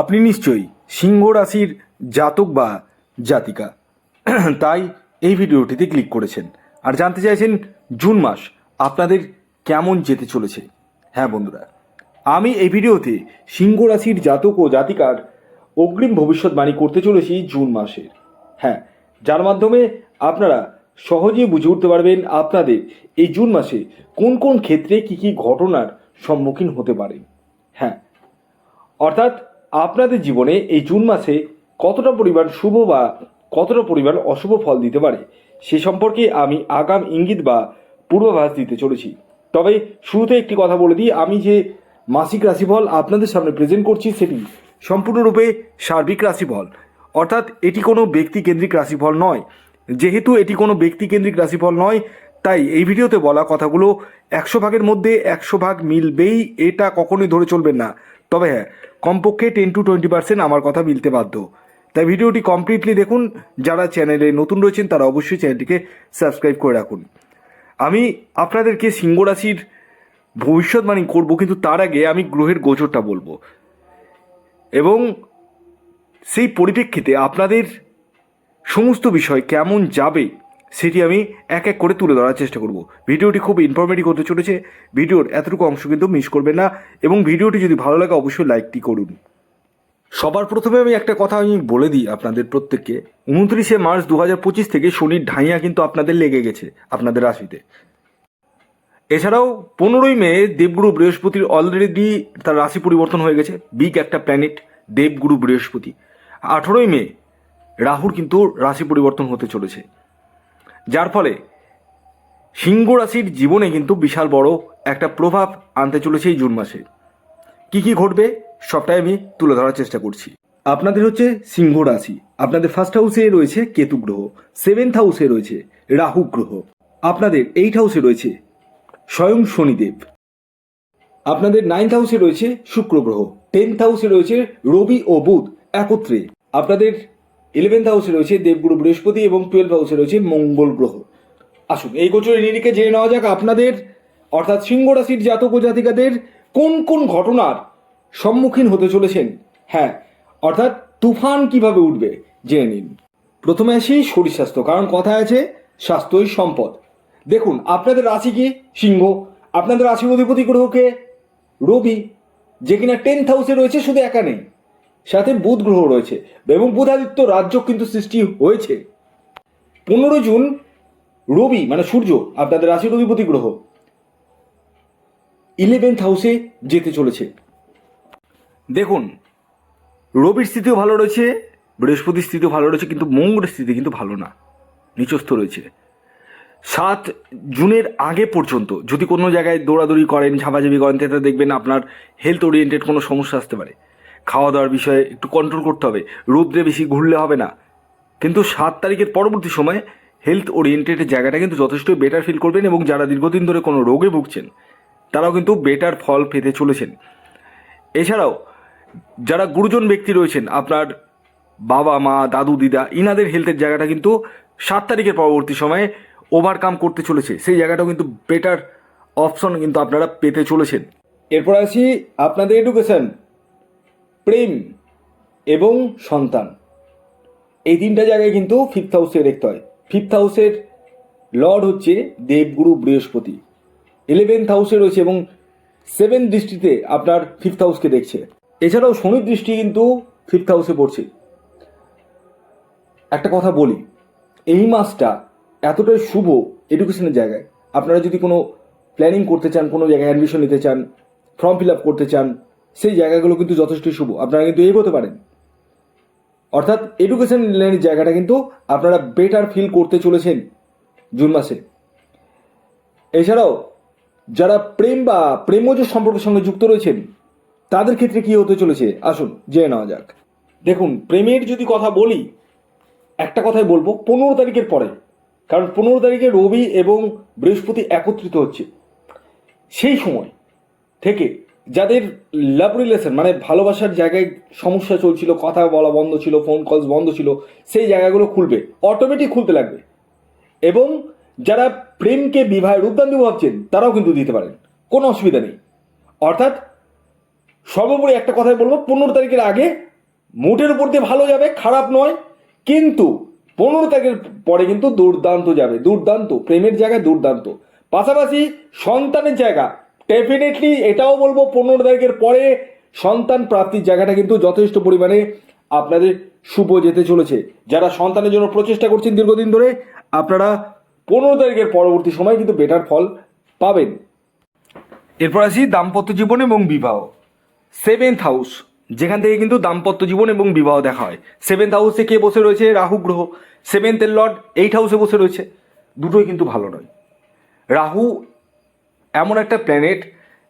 আপনি নিশ্চয়ই সিংহ রাশির জাতক বা জাতিকা। তাই এই ভিডিওটিতে ক্লিক করেছেন। আর জানতে চাইছেন জুন মাস আপনাদের কেমন যেতে চলেছে? হ্যাঁ বন্ধুরা, আমি এই ভিডিওতে সিংহ রাশির জাতক ও জাতিকার অগ্রিম ভবিষ্যৎবাণী করতে চলেছি জুন মাসের। হ্যাঁ যার মাধ্যমে আপনারা সহজেই বুঝে উঠতে পারবেন আপনাদের এই জুন মাসে কোন কোন ক্ষেত্রে কি কি ঘটনার সম্মুখীন হতে পারেন হ্যাঁ অর্থাৎ আপনাদের জীবনে এই জুন মাসে কতটা পরিমাণ শুভ বা কতটা পরিমাণ অশুভ ফল দিতে পারে, সে সম্পর্কে আমি আগাম ইঙ্গিত বা পূর্বাভাস দিতে চলেছি। তবে শুরুতে একটি কথা বলে দিই, আমি যে মাসিক রাশিফল আপনাদের সামনে প্রেজেন্ট করছি সেটি সম্পূর্ণরূপে সার্বিক রাশিফল। অর্থাৎ এটি কোনো ব্যক্তিকেন্দ্রিক রাশিফল নয়। যেহেতু এটি কোনো ব্যক্তিকেন্দ্রিক রাশিফল নয়, তাই এই ভিডিওতে বলা কথাগুলো একশো ভাগের মধ্যে একশো ভাগ মিলবেই, এটা কখনোই ধরে চলবেন না। তবে হ্যাঁ কমপক্ষে টেন টু টোয়েন্টি পার্সেন্ট আমার কথা মিলতে বাধ্য। তাই ভিডিওটি কমপ্লিটলি দেখুন। যারা চ্যানেলে নতুন রয়েছেন, তারা অবশ্যই চ্যানেলটিকে সাবস্ক্রাইব করে রাখুন। আমি আপনাদেরকে সিংহ রাশির ভবিষ্যৎবাণী করব, কিন্তু তার আগে আমি গ্রহের গোচরটা বলব। এবং সেই পরিপ্রেক্ষিতে আপনাদের সমস্ত বিষয় কেমন যাবে সেটি আমি এক এক করে তুলে ধরার চেষ্টা করব। ভিডিওটি খুব ইনফরমেটিভ হতে চলেছে। ভিডিওর এতটুকু অংশ কিন্তু মিস করবেন না এবং ভিডিওটি যদি ভালো লাগে অবশ্যই লাইকটি করুন। সবার প্রথমে আমি একটা কথা আমি বলে দিই আপনাদের প্রত্যেককে। উনত্রিশে মার্চ দু হাজার পঁচিশ থেকে শনির ঢাইয়া কিন্তু আপনাদের লেগে গেছে, আপনাদের রাশিতে। এছাড়াও পনেরোই মে দেবগুরু বৃহস্পতির অলরেডি তার রাশি পরিবর্তন হয়ে গেছে বিগ একটা প্ল্যানেট দেবগুরু বৃহস্পতি। আঠেরোই মে রাহুর কিন্তু রাশি পরিবর্তন হতে চলেছে। যার ফলে সিংহ রাশির জীবনে কিন্তু বিশাল বড় একটা প্রভাব আনতে চলেছে এই জুন মাসে। কি কি ঘটবে সবটাই আমি তুলে ধরার চেষ্টা করছি। আপনাদের হচ্ছে সিংহ রাশি। আপনাদের ফার্স্ট হাউসে রয়েছে কেতু গ্রহ সেভেন্থ হাউসে রয়েছে রাহু গ্রহ। আপনাদের এইট হাউসে রয়েছে স্বয়ং শনিদেব। আপনাদের নাইন্থ হাউসে রয়েছে শুক্র গ্রহ। টেন্থ হাউসে রয়েছে রবি ও বুধ একত্রে। আপনাদের ইলেভেন্থ হাউসে রয়েছে দেবগুরু বৃহস্পতি এবং টুয়েলভ হাউসে রয়েছে মঙ্গল গ্রহ। আসুন, এই গোচরের নিরিখে জেনে নেওয়া যাক আপনাদের, অর্থাৎ সিংহ রাশির জাতক ও জাতিকাদের কোন কোন ঘটনার সম্মুখীন হতে চলেছেন? হ্যাঁ অর্থাৎ তুফান কীভাবে উঠবে? জেনে নিন। প্রথমে আসি শরীর স্বাস্থ্য, কারণ কথা আছে স্বাস্থ্যই সম্পদ। দেখুন, আপনাদের রাশি কি? সিংহ। আপনাদের রাশি অধিপতি গ্রহকে রবি। যে কিনা টেন্থ হাউসে রয়েছে, শুধু একা নেই। সাথে বুধ গ্রহ রয়েছে এবং বুধাদিত্য রাজ্য কিন্তু সৃষ্টি হয়েছে। পনেরো জুন, রবি মানে সূর্য, আপনাদের রাশির অধিপতি গ্রহ ইলেভেন্থ হাউসে যেতে চলেছে। দেখুন, রবির স্থিতিও ভালো রয়েছে, বৃহস্পতির স্থিতিও ভালো রয়েছে, কিন্তু মঙ্গলের স্থিতি কিন্তু ভালো না, নিচস্থ রয়েছে। সাত জুনের আগে পর্যন্ত যদি কোনো জায়গায় দৌড়াদৌড়ি করেন, ঝাপাঝাপি করেন তাতে দেখবেন আপনার হেলথ ওরিয়েন্টেড কোনো সমস্যা আসতে পারে। খাওয়া দাওয়ার বিষয়ে একটু কন্ট্রোল করতে হবে। রোদ্রে বেশি ঘুরলে হবে না। কিন্তু সাত তারিখের পরবর্তী সময়ে হেলথ ওরিয়েন্টেড জায়গাটা কিন্তু যথেষ্ট বেটার ফিল করবেন এবং যারা দীর্ঘদিন ধরে কোনো রোগে ভুগছেন, তারাও কিন্তু বেটার ফল পেতে চলেছেন। এছাড়াও, যারা গুরুজন ব্যক্তি রয়েছেন, আপনার বাবা, মা, দাদু, দিদা, ইনাদের হেলথের জায়গাটা কিন্তু সাত তারিখের পরবর্তী সময়ে ওভারকাম করতে চলেছে। সেই জায়গাটাও কিন্তু বেটার অপশন কিন্তু আপনারা পেতে চলেছেন। এরপর আসি আপনাদের এডুকেশন প্রেম এবং সন্তান। এই তিনটা জায়গায় কিন্তু ফিফথ হাউসে দেখতে হয়। ফিফথ হাউসের লর্ড হচ্ছে দেবগুরু বৃহস্পতি। ইলেভেন্থ হাউসে রয়েছে এবং সেভেন দৃষ্টিতে আপনার ফিফথ হাউসকে দেখছে। এছাড়াও শনির দৃষ্টি কিন্তু ফিফথ হাউসে পড়ছে। একটা কথা বলি, এই মাসটা এতটাই শুভ এডুকেশনের জায়গায়। আপনারা যদি কোনো প্ল্যানিং করতে চান, কোনো জায়গায় অ্যাডমিশন নিতে চান ফর্ম ফিল আপ করতে চান সেই জায়গাগুলো কিন্তু যথেষ্ট শুভ। আপনারা কিন্তু এগোতে পারেন। অর্থাৎ এডুকেশন লাইনের জায়গাটা কিন্তু আপনারা বেটার ফিল করতে চলেছেন জুন মাসে। এছাড়াও যারা প্রেম বা প্রেমজ সম্পর্কের সঙ্গে যুক্ত রয়েছেন, তাদের ক্ষেত্রে কি হতে চলেছে? আসুন জেনে নেওয়া যাক। দেখুন, প্রেমের যদি কথা বলি, একটা কথাই বলব, পনেরো তারিখের পরে, কারণ পনেরো তারিখে রবি এবং বৃহস্পতি একত্রিত হচ্ছে। সেই সময় থেকে যাদের লাভ রিলেশন মানে ভালোবাসার জায়গায় সমস্যা চলছিল, কথা বলা বন্ধ ছিল ফোন কলস বন্ধ ছিল, সেই জায়গাগুলো খুলবে অটোমেটিক খুলতে লাগবে। এবং যারা প্রেমকে বিবাহের রূপদান দেবো ভাবছেন, তারাও কিন্তু দিতে পারেন, কোনো অসুবিধা নেই। অর্থাৎ সর্বোপরি একটা কথাই বলব, পনেরো তারিখের আগে মোটের উপর দিয়ে ভালো যাবে, খারাপ নয়, কিন্তু পনেরো তারিখের পরে কিন্তু দুর্দান্ত যাবে, দুর্দান্ত, প্রেমের জায়গায় দুর্দান্ত। পাশাপাশি সন্তানের জায়গা ডেফিনেটলি এটাও বলব, পনেরো তারিখের পরে সন্তান প্রাপ্তির জায়গাটা কিন্তু যথেষ্ট পরিমাণে আপনাদের শুভ যেতে চলেছে। যারা সন্তানের জন্য প্রচেষ্টা করছেন দীর্ঘদিন ধরে, আপনারা পনেরো তারিখের পরবর্তী সময় কিন্তু বেটার ফল পাবেন। এরপর আসি দাম্পত্য জীবন এবং বিবাহ। সেভেন্থ হাউস যেখান থেকে কিন্তু দাম্পত্য জীবন এবং বিবাহ দেখা হয়। সেভেন্থ হাউসে কে বসে রয়েছে? রাহু গ্রহ। সেভেন্থের লর্ড এইট হাউসে বসে রয়েছে। দুটোই কিন্তু ভালো নয়। রাহু এমন একটা প্ল্যানেট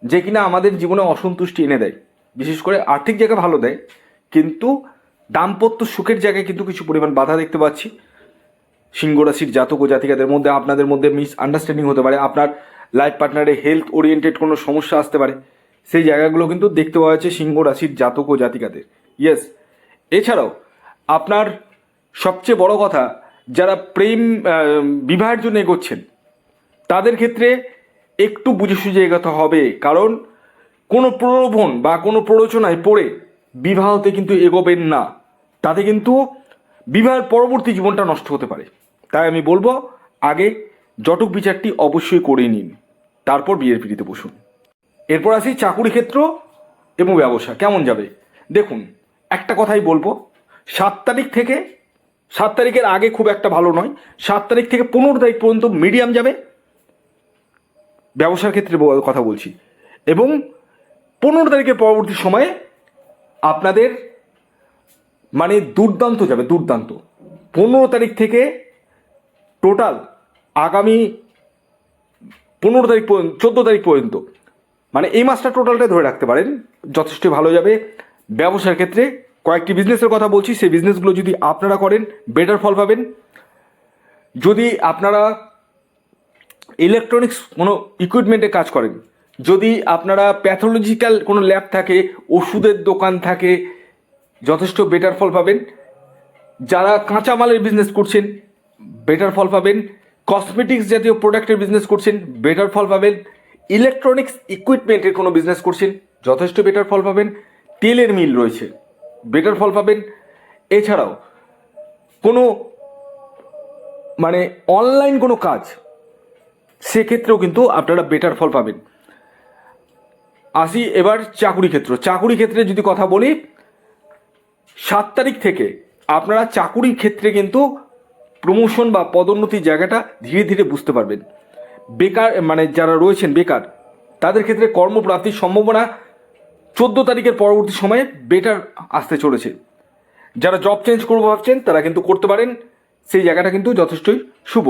যে কিনা আমাদের জীবনে অসন্তুষ্টি এনে দেয়। বিশেষ করে আর্থিক জায়গা ভালো দেয়, কিন্তু দাম্পত্য সুখের জায়গায় কিন্তু কিছু পরিমাণ বাধা দেখতে পাচ্ছি। সিংহ রাশির জাতক ও জাতিকাদের মধ্যে, আপনাদের মধ্যে মিস আন্ডারস্ট্যান্ডিং হতে পারে, আপনার লাইফ পার্টনারে হেলথ ওরিয়েন্টেড কোনো সমস্যা আসতে পারে। সেই জায়গাগুলো কিন্তু দেখতে পাওয়া যাচ্ছে সিংহ রাশির জাতক ও জাতিকাদের। ইয়েস এছাড়াও আপনার সবচেয়ে বড় কথা, যারা প্রেম বিবাহের জন্য এগোচ্ছেন, তাদের ক্ষেত্রে একটু বুঝে সুঝে এগোতে হবে, কারণ কোনো প্রলোভন বা কোনো প্ররোচনায় পড়ে বিবাহতে কিন্তু এগোবেন না। তাতে কিন্তু বিবাহের পরবর্তী জীবনটা নষ্ট হতে পারে। তাই আমি বলব, আগে জটক বিচারটি অবশ্যই করে নিন। তারপর বিয়ের পিড়িতে বসুন। এরপর আসি চাকুরি ক্ষেত্র এবং ব্যবসা, কেমন যাবে? দেখুন, একটা কথাই বলব, সাত তারিখ থেকে, সাত তারিখের আগে খুব একটা ভালো নয়, সাত তারিখ থেকে পনেরো তারিখ পর্যন্ত মিডিয়াম যাবে। ব্যবসার ক্ষেত্রে কথা বলছি। এবং পনেরো তারিখের পরবর্তী সময়ে আপনাদের মানে দুর্দান্ত যাবে, দুর্দান্ত। পনেরো তারিখ থেকে টোটাল আগামী পনেরো তারিখ পর্যন্ত, চোদ্দ তারিখ পর্যন্ত মানে এই মাসটা টোটালটা ধরে রাখতে পারেন, যথেষ্ট ভালো যাবে। ব্যবসার ক্ষেত্রে কয়েকটি বিজনেসের কথা বলছি, সেই বিজনেসগুলো যদি আপনারা করেন বেটার ফল পাবেন। যদি আপনারা ইলেকট্রনিক্স কোনো ইকুইপমেন্টে কাজ করেন। যদি আপনারা প্যাথোলজিক্যাল কোনো ল্যাব থাকে, ওষুধের দোকান থাকে, যথেষ্ট বেটার ফল পাবেন। যারা কাঁচামালের বিজনেস করছেন বেটার ফল পাবেন। কসমেটিক্স জাতীয় প্রোডাক্টের বিজনেস করছেন বেটার ফল পাবেন। ইলেকট্রনিক্স ইকুইপমেন্টের কোনো বিজনেস করছেন, যথেষ্ট বেটার ফল পাবেন। তেলের মিল রয়েছে বেটার ফল পাবেন। এছাড়াও কোনো মানে অনলাইন কোনো কাজ সেক্ষেত্রেও কিন্তু আপনারা বেটার ফল পাবেন। আসি এবার চাকুরি ক্ষেত্র। চাকুরি ক্ষেত্রে যদি কথা বলি, সাত তারিখ থেকে আপনারা চাকুরির ক্ষেত্রে কিন্তু প্রমোশন বা পদোন্নতির জায়গাটা ধীরে ধীরে বুঝতে পারবেন। বেকার মানে যারা রয়েছেন বেকার, তাদের ক্ষেত্রে কর্মপ্রাপ্তির সম্ভাবনা চোদ্দ তারিখের পরবর্তী সময়ে বেটার আসতে চলেছে। যারা জব চেঞ্জ করব ভাবছেন, তারা কিন্তু করতে পারেন। সেই জায়গাটা কিন্তু যথেষ্টই শুভ।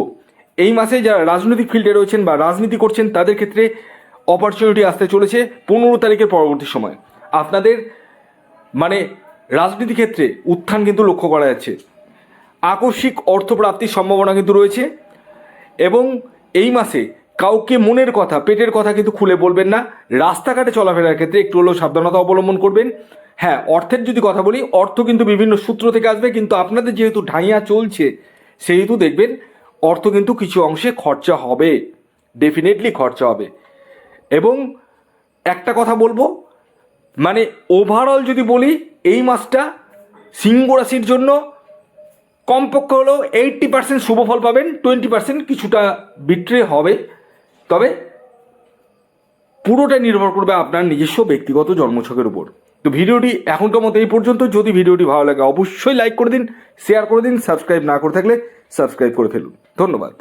এই মাসে যারা রাজনৈতিক ফিল্ডে রয়েছেন বা রাজনীতি করছেন, তাদের ক্ষেত্রে অপরচুনিটি আসতে চলেছে পনেরো তারিখের পরবর্তী সময়। আপনাদের মানে রাজনীতি ক্ষেত্রে উত্থান কিন্তু লক্ষ্য করা যাচ্ছে। আকস্মিক অর্থপ্রাপ্তির সম্ভাবনা কিন্তু রয়েছে এবং এই মাসে কাউকে মনের কথা, পেটের কথা কিন্তু খুলে বলবেন না। রাস্তাঘাটে চলাফেরার ক্ষেত্রে একটু হলেও সাবধানতা অবলম্বন করবেন। হ্যাঁ অর্থের যদি কথা বলি, অর্থ কিন্তু বিভিন্ন সূত্র থেকে আসবে, কিন্তু আপনাদের যেহেতু ঢাইয়া চলছে, সেহেতু দেখবেন অর্থ কিন্তু কিছু অংশে খরচা হবে ডেফিনেটলি খরচা হবে। এবং একটা কথা বলব মানে ওভারঅল যদি বলি, এই মাসটা সিংহ রাশির জন্য কমপক্ষে হলেও এইট্টি পার্সেন্ট শুভ ফল পাবেন টোয়েন্টি পার্সেন্ট কিছুটা বিট্রে হবে। তবে পুরোটা নির্ভর করবে আপনার নিজস্ব ব্যক্তিগত জন্মছকের উপর। তো ভিডিওটি এখনকার মতো এই পর্যন্ত। যদি ভিডিওটি ভালো লাগে, অবশ্যই লাইক করে দিন শেয়ার করে দিন সাবস্ক্রাইব না করে থাকলে সাবস্ক্রাইব করে ফেলুন। ধন্যবাদ।